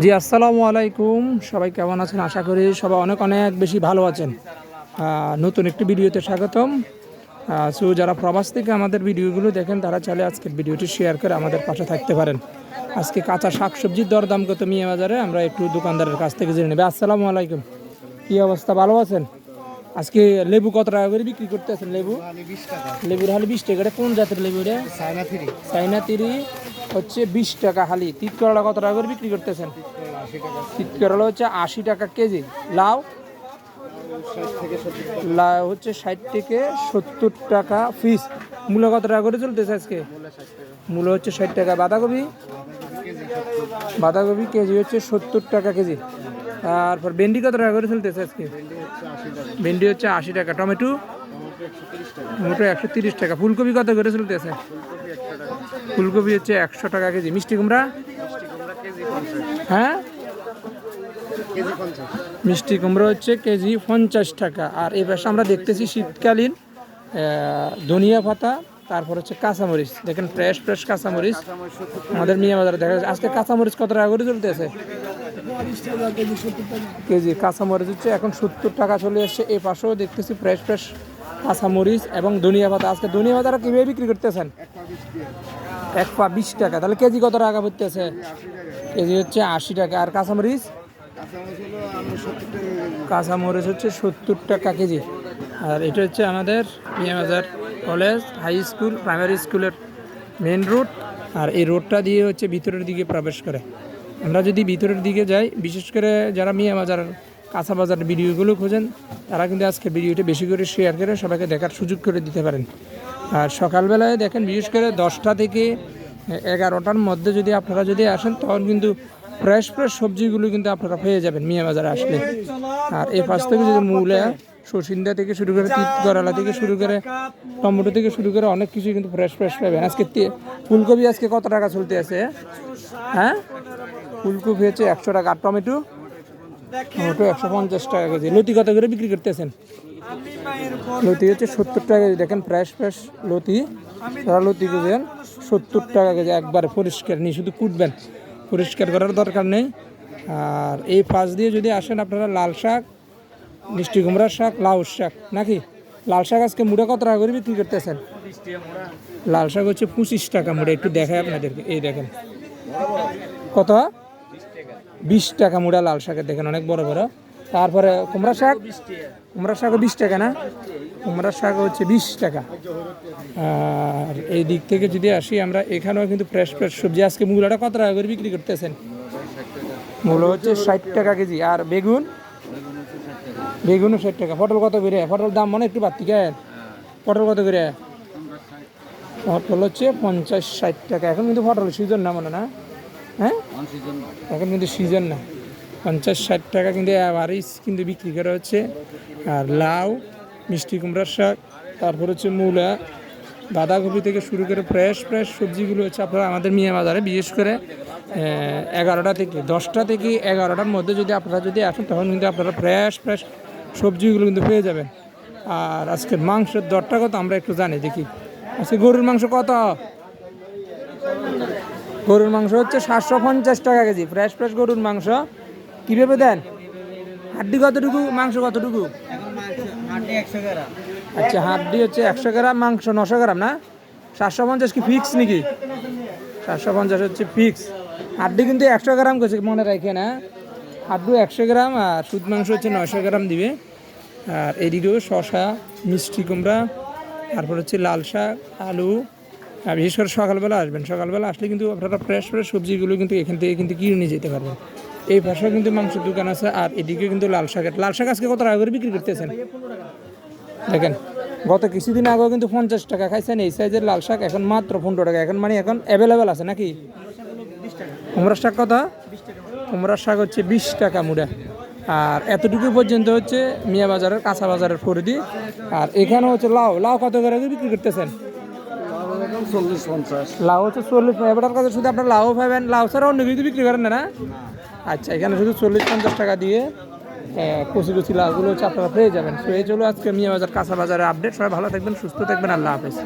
জি, আসসালামু আলাইকুম। সবাই কেমন আছেন? আশা করি সবাই অনেক অনেক বেশি ভালো আছেন। নতুন একটি ভিডিওতে স্বাগতম। সো যারা প্রবাস থেকে আমাদের ভিডিওগুলো দেখেন, তারা চাইলে আজকের ভিডিওটি শেয়ার করে আমাদের পাশে থাকতে পারেন। আজকে কাঁচা শাকসবজির দরদাম কত মিয়া বাজারে, আমরা একটু দোকানদারের কাছ থেকে জেনে নেবে। আসসালামু আলাইকুম। কী অবস্থা? ভালো আছেন? আজকে লেবু কত টাকা করে বিক্রি করতে আছেন লেবু লেবুর হালি বিশ টাকা কোন জাতের লেবু রে চাইনা তিরি হচ্ছে বিশ টাকা হালি। তিত করলা কত টাকা করে বিক্রি করতেছেন? আশি তিত করলা হচ্ছে আশি টাকা কেজি। লাউ? লাউ হচ্ছে ষাট থেকে সত্তর টাকা ফিস মূল্য কত টাকা করে চলতেছে আজকে? মূল্য হচ্ছে ষাট টাকা। বাঁধাকপি? বাঁধাকপি কেজি হচ্ছে সত্তর টাকা কেজি। তারপর ভেন্ডি কত টাকা করে চলতেছে আজকে? ভেন্ডি হচ্ছে আশি টাকা। টমেটো? টমেটো একশো তিরিশ টাকা। ফুলকপি কত করে চলতেছে? ফুলকপি হচ্ছে একশো টাকা কেজি। মিষ্টি কুমড়া? হ্যাঁ? মিষ্টি কুমড়ো হচ্ছে কেজি পঞ্চাশ টাকা। আর এই পাশে আমরা দেখতেছি শীতকালীন ধনিয়া পাতা, তারপর হচ্ছে কাঁচামরিচ। দেখেন ফ্রেশ ফ্রেশ কাঁচামরিচ। আমাদের মিয়া বাজারে দেখা যাচ্ছে। আজকে কাঁচামরিচ কত টাকা করে চলতেছে? কেজি কাঁচামরিচ হচ্ছে এখন সত্তর টাকা চলে এসছে। এই পাশেও দেখতেছি ফ্রেশ ফ্রেশ কাঁচামরিচ এবং ধনিয়া পাতা। আজকে ধনিয়া পাতাটা কীভাবে বিক্রি করতেছেন? এক পা বিশ টাকা। তাহলে কেজি কত টাকা পড়তেছে? কেজি হচ্ছে আশি টাকা। আর কাঁচামরিচ? কাঁচামরিচ হচ্ছে সত্তর টাকা কেজি। আর এটা হচ্ছে আমাদের Miabazar college high school primary স্কুলের মেন রোড আর এই রোডটা দিয়ে হচ্ছে ভিতরের দিকে প্রবেশ করে। আমরা যদি ভিতরের দিকে যাই, বিশেষ করে যারা মিয়াবাজার কাঁচা বাজার ভিডিওগুলো খোঁজেন, তারা কিন্তু আজকে ভিডিওটা বেশি করে শেয়ার করে সবাইকে দেখার সুযোগ করে দিতে পারেন। আর সকালবেলায় দেখেন, বিশেষ করে দশটা থেকে এগারোটার মধ্যে যদি আপনারা যদি আসেন, তখন কিন্তু ফ্রেশ ফ্রেশ সবজিগুলো কিন্তু আপনারা পেয়ে যাবেন মিয়া বাজারে আসলে। আর এই পাশ থেকে যদি মূলা সসিন্দা থেকে শুরু করে তিত থেকে শুরু করে টমেটো থেকে শুরু করে অনেক কিছু কিন্তু ফ্রেশ ফ্রেশ পাবেন। আজকে ফুলকপি আজকে কত টাকা চলতে আছে? হ্যাঁ? ফুলকপি হচ্ছে একশো টাকা, আর টমেটো? টমেটো একশো পঞ্চাশ টাকা কেজি। লতি কত করে বিক্রি করতেছেন? লতি হচ্ছে সত্তর টাকা কেজি। দেখেন, ফ্রেশ ফ্রেশ লতি। তারা লতি খুঁজেন সত্তর টাকা কেজি। একবারে পরিষ্কার নিয়ে শুধু কুটবেন। পরিষ্কার করার দরকার নেই। আর এই পাশ দিয়ে যদি আসেন আপনারা, লাল শাক, মিষ্টি কুমড়ার শাক, লাউ শাক, নাকি? লাল শাক আজকে মুড়ে কত টাকা করে বিক্রি করতেছেন? লাল শাক হচ্ছে পঁচিশ টাকা মুড়ে। একটু দেখায় আপনাদেরকে। এই দেখেন। কত? বিশ টাকা মুড়া লাল শাকের দেখেন, অনেক বড় বড়। তারপরে কুমড়া শাক? কুমড়া শাকও বিশ টাকা না? কুমড়া শাক হচ্ছে বিশ টাকা। আর এই দিক থেকে যদি আসি, আমরা এখানেও কিন্তু ফ্রেশ ফ্রেশ সবজি। আজকে মূলাটা কত টাকা করে বিক্রি করতেছেন? মূলো হচ্ছে ষাট টাকা কেজি। আর বেগুন? বেগুনও ষাট টাকা। পটল কত করে? পটল দাম মনে একটু বাড়তি কেন পটল কত করে? পটল হচ্ছে পঞ্চাশ ষাট টাকা। এখন কিন্তু পটল সিজন না মনে না? হ্যাঁ? এখন কিন্তু সিজন না। পঞ্চাশ ষাট টাকা কিন্তু অ্যাভারেজ কিন্তু বিক্রি করা হচ্ছে। আর লাউ মিষ্টি কুমড়ার শাক তারপর হচ্ছে মূলা। বাঁধাকপি থেকে শুরু করে ফ্রেশ ফ্রেশ সবজিগুলো হচ্ছে আপনারা আমাদের মিয়া বাজারে বিশেষ করে এগারোটা থেকে দশটা থেকে এগারোটার মধ্যে যদি আপনারা যদি আসেন তখন কিন্তু আপনারা ফ্রেশ ফ্রেশ সবজিগুলো কিন্তু পেয়ে যাবেন। আর আজকে মাংসের দরটা কত আমরা একটু জানি দেখি। আজকে গরুর মাংস কত? গরুর মাংস হচ্ছে সাতশো পঞ্চাশ টাকা কেজি। ফ্রেশ ফ্রেশ গরুর মাংস। কীভাবে দেন? হাড্ডি কতটুকু, মাংস কতটুকু? আচ্ছা হাড্ডি হচ্ছে একশো গ্রাম, মাংস নশো গ্রাম না? সাতশো পঞ্চাশ কি ফিক্স নাকি? সাতশো পঞ্চাশ হচ্ছে ফিক্স হাড্ডি কিন্তু একশো গ্রাম করছে মনে রাখে না হাড্ডু একশো গ্রাম আর সুদ মাংস হচ্ছে নশো গ্রাম দিবে। আর এদিকেও শশা মিষ্টি কুমড়া, তারপর হচ্ছে লাল শাক আলু বিশেষ করে সকালবেলা আসবেন। সকালবেলা আসলে কিন্তু আপনারা ফ্রেশ ফ্রেশ সবজিগুলো কিন্তু এখান থেকে কিন্তু কিনে নিয়ে যেতে পারবেন। এই পাশেও কিন্তু মাংসের দোকান আছে আর এদিকে কিন্তু লাল শাকের লাল শাক আজকে কত টাকা করে বিক্রি করতেছেন? দেখেন, গত কিছুদিন আগেও কিন্তু পঞ্চাশ টাকা খাইছেন। এই সাইজের লাল শাক এখন মাত্র পনেরো টাকা। এখন মানে এখন অ্যাভেলেবেল আছে নাকি? কুমড়ার শাক কথা কুমড়ার শাক হচ্ছে বিশ টাকা মুড়া। আর এতটুকু পর্যন্ত হচ্ছে মিয়া বাজারের কাঁচা বাজারের পরিধি। আর এখানে হচ্ছে লাউ। লাউ কত করে বিক্রি করতেছেন? চল্লিশ পঞ্চাশ। লাউ হচ্ছে চল্লিশ এবার কাছে শুধু আপনার লাউ পাবেন লাউ ছাড়া অন্য কিছু বিক্রি করেন না আচ্ছা এখানে শুধু চল্লিশ পঞ্চাশ টাকা দিয়ে কচি কচি লাউগুলো হচ্ছে আপনারা পেয়ে যাবেন। সো এই চলো আজকে মিয়া বাজার কাঁচা বাজারে আপডেট সবাই ভালো থাকবেন, সুস্থ থাকবেন, আল্লাহ হাফেজ।